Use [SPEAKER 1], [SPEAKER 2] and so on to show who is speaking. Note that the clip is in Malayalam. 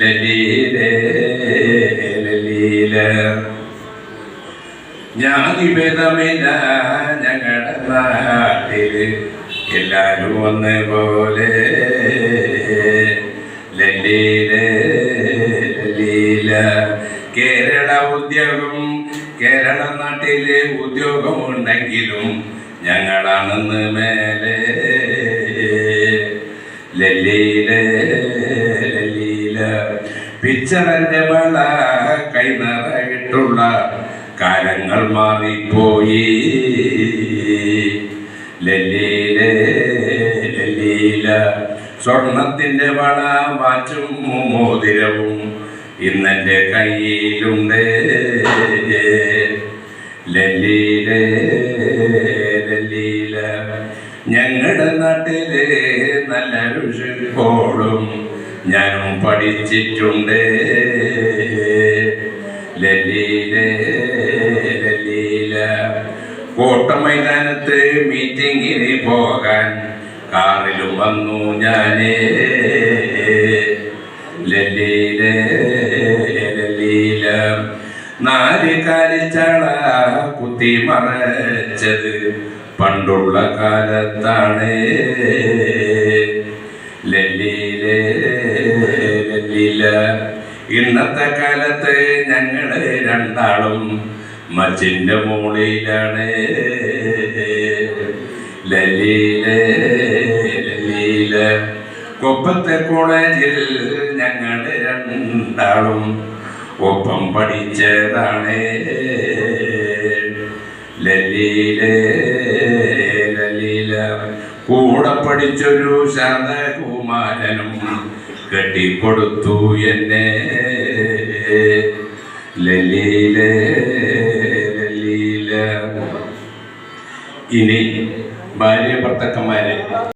[SPEAKER 1] ലലീലേ. എല്ലാരും ഒന്ന് പോലെ ലലീലേ. കേരള ഉദ്യോഗം കേരള നാട്ടിലെ ഉദ്യോഗമുണ്ടെങ്കിലും ഞങ്ങളാണെന്ന് മേലെ പിച്ചറന്റെ വള കൈനിറയിട്ടുള്ള കാലങ്ങൾ മാറിപ്പോയി. സ്വർണത്തിന്റെ വള വാച്ചും മോതിരവും ഇന്നെന്റെ കയ്യിലുണ്ട്. ഞങ്ങളുടെ നാട്ടിലെ നല്ല ഋഷിപ്പോഴും ഞാനും പഠിച്ചിട്ടുണ്ട്. ലലീലേ ലലീല. കോട്ട മൈതാനത്ത് മീറ്റിങ്ങിന് പോകാൻ കാറിലും വന്നു ഞാനേ. ലല്ലീല നാല് കാലിച്ചള കുത്തി മറച്ചത് പണ്ടുള്ള കാലത്താണ്. ലല്ലീല ഇന്നത്തെ കാലത്ത് ഞങ്ങൾ രണ്ടാളും മച്ചിന്റെ മുകളിലാണ് ലലീലേ ലലീല. കൊപ്പത്തെ കോളേജിൽ ഞങ്ങൾ രണ്ടാളും ഒപ്പം പഠിച്ചതാണ്. ലല്ലീല കൂടെ പഠിച്ചൊരു ശാന്തകുമാരനും കെട്ടിക്കൊടുത്തു എന്നെ. ലലീലേ ലലീല ഇനി ഭാര്യ ഭർത്തക്കന്മാരെ